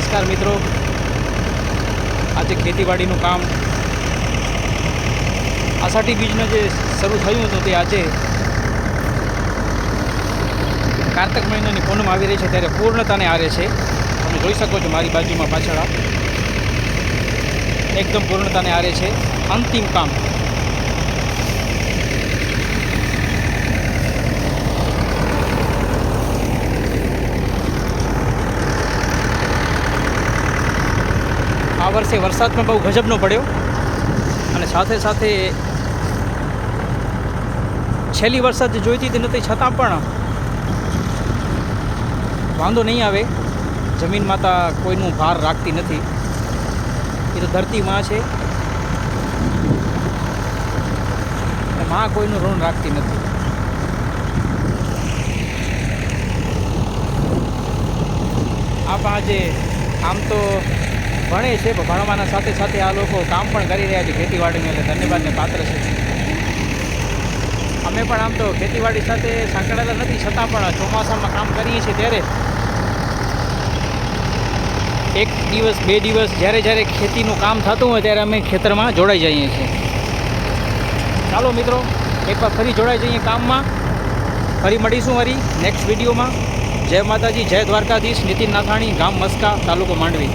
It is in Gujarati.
નમસ્કાર મિત્રો. આજે ખેતીવાડીનું કામ આસાઠી બીજનું જે શરૂ થયું હતું તે આજે કારતક મહિનાની પૂનમ આવી રહી છે ત્યારે પૂર્ણતાને આરે છે. તમે જોઈ શકો છો મારી બાજુમાં પાછળ એકદમ પૂર્ણતાને આરે છે. અંતિમ કામ. આ વર્ષે વરસાદ પણ બહુ ગજબનો પડ્યો. અને સાથે સાથે છેલ્લી વરસાદ જોઈતી હતી નથી છતાં પણ વાંધો નહીં આવે. જમીન માતા કોઈનું ભાર રાખતી નથી. એ તો ધરતી માં છે. માં કોઈનું ઋણ રાખતી નથી. આપ આજે આમ તો ભણે છે, પણ ભણવાના સાથે સાથે આ લોકો કામ પણ કરી રહ્યા છે ખેતીવાડીને એટલે ધન્યવાદને પાત્ર છે. અમે પણ આમ તો ખેતીવાડી સાથે સંકળાયેલા નથી, છતાં પણ ચોમાસામાં કામ કરીએ છીએ ત્યારે એક દિવસ, બે દિવસ જ્યારે જ્યારે ખેતીનું કામ થતું હોય ત્યારે અમે ખેતરમાં જોડાઈ જઈએ છીએ. ચાલો મિત્રો, એકવાર ફરી જોડાઈ જઈએ કામમાં. ફરી મળીશું ફરી નેક્સ્ટ વિડીયોમાં. જય માતાજી, જય દ્વારકાધીશ, નીતિન નાથાણી, ગામ મસ્કા, તાલુકો માંડવી.